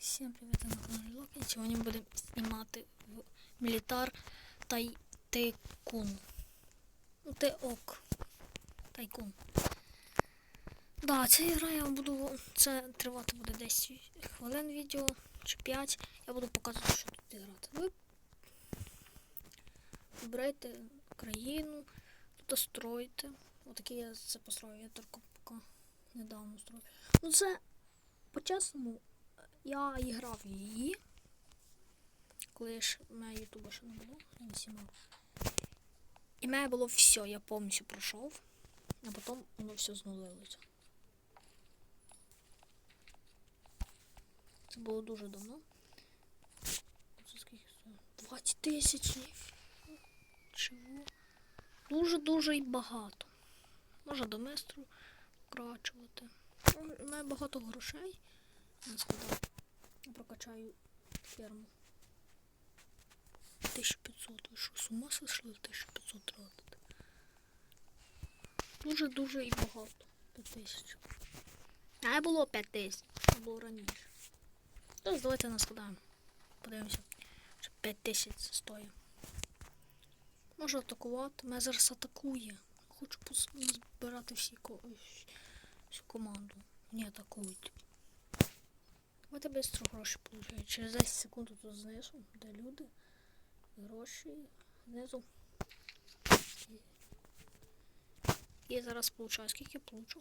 Всім привіт, я на каналі Локі. Сьогодні ми будемо знімати Мілітар Тай Тайкун. Ну, Теок. Тайкун. Да, ця гра я буду. Це тривати буде 10 хвилин відео чи 5. Я буду показувати, що тут грати. Ви вибирайте країну, тут строїте. Отакі я це построю, я тільки поки недавно строю. Ну це по-чесному, я і грав її. Коли ж мене ютуба ще не було, знімав. І в мене було все, я повністю пройшов, а потім воно все знулилося. Це було дуже давно. Це скільки стоїть? 20 тисяч. Чого? Дуже-дуже і багато. Можна до местру вкрачувати. У мене багато грошей. Я сказав. Прокачаю ферму. 1500. Ви що, з ума сошли 1500 тратити? Дуже-дуже і багато. 5000. А було 5000. Це було раніше. Тож давайте наскладаємо. Подивимося. Що 5000 стоїть. Може атакувати. Мене зараз атакує. Хочу збирати всі ко- всю команду. Не атакують. Давайте швидко гроші получають. Через 10 секунд тут знизу, де люди. Гроші знизу. Я зараз получаю. Скільки я получу?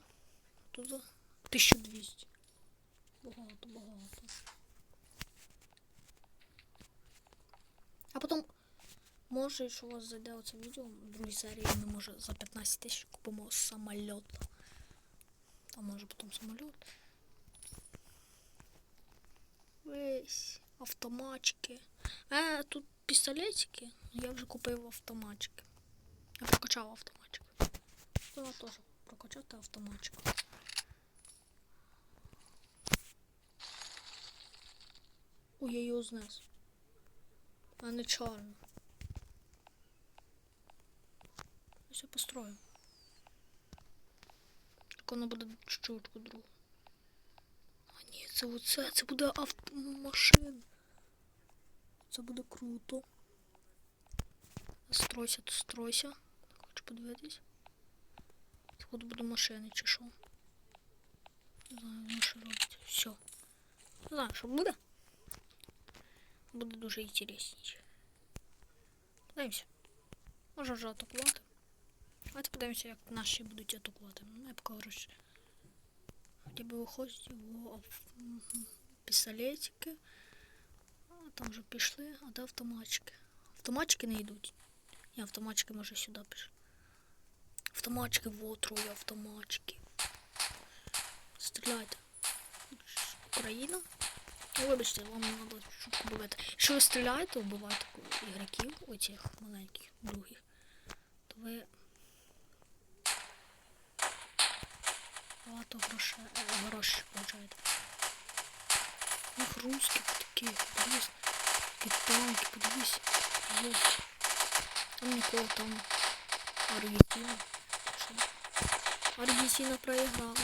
Тут за 1200. Багато, багато. А потім, може, якщо у вас зайде оце відео, в другій серії ми може за 15 тисяч купимо самоліт. А може потім самоліт. Весь автоматчики. Е, тут пістолетики. Я вже купив автоматчики. Я прокачав автоматчик. Треба теж прокачати автоматчик. Ой, я його знес. А не чорно. Ось я построю. Так воно буде чуть-чуть другу. Це оце, це буде автомашина. Це буде круто. Стройся, то стройся. Хочу подивитись. Це буде машини чи що. Не знаю, воно що робить. Все. Не знаю, що буде. Буде дуже інтересніше. Подивимося. Може вже атакувати. Давайте подивимося, як наші будуть атакувати. Ну, я поки гроші. Хоча б виходять його пістолетики. А, там вже пішли, а де автоматчики? Автоматчики не йдуть. Ні, автоматчики може сюди пішли. Автоматчики, вот троє автоматчики. Стріляйте. Україна. Ну, вибачте, вам треба чутку бувати. Якщо ви стріляєте, вбиваєте ігроків, оцих маленьких, других, то ви багато грошей, е, грошей получаєте. Них русські такі, подивись, такі танки, подивись. Є. Там нікого там Аргентина. Аргентина проіграла.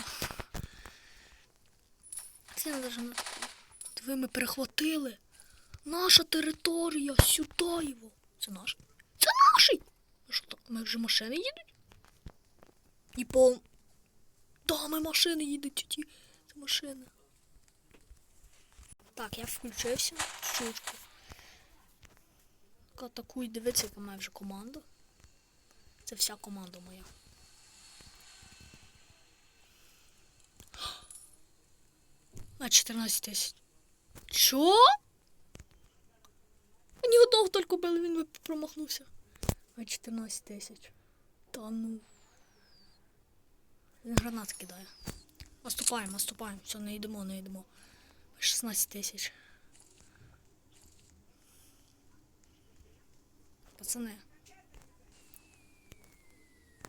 Це не даже Диви, ми перехватили. Наша територія, сюди його. Це наш. Це наший. Ну що там? Ми вже машини їдуть? І по. Да, ми машини їдуть, тіті. Це машина. Так, я включився. Чучку. Атакуй, дивіться, яка має вже команда. Це вся команда моя. На 14 тисяч. Чо? Ні одного тільки били, він би промахнувся. На 14 тисяч. Та ну. Він гранат кидає. Наступаємо, наступаємо. Все, не йдемо, не йдемо. 16 тисяч. Пацани.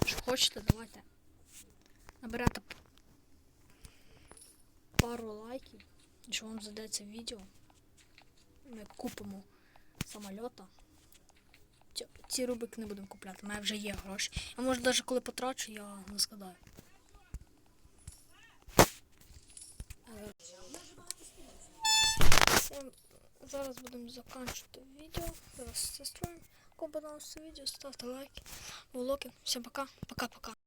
Що хочете, давайте. Наберете пару лайків. Якщо вам задеться відео. Ми купимо самольота. Ці, рубики не будемо купляти, у мене вже є гроші. А може навіть коли потрачу, я не згадаю. Зараз будемо закінчувати відео. Зараз з сестрою. Кому подобалося відео, ставте лайки, влоги. Всім пока. Пока-пока.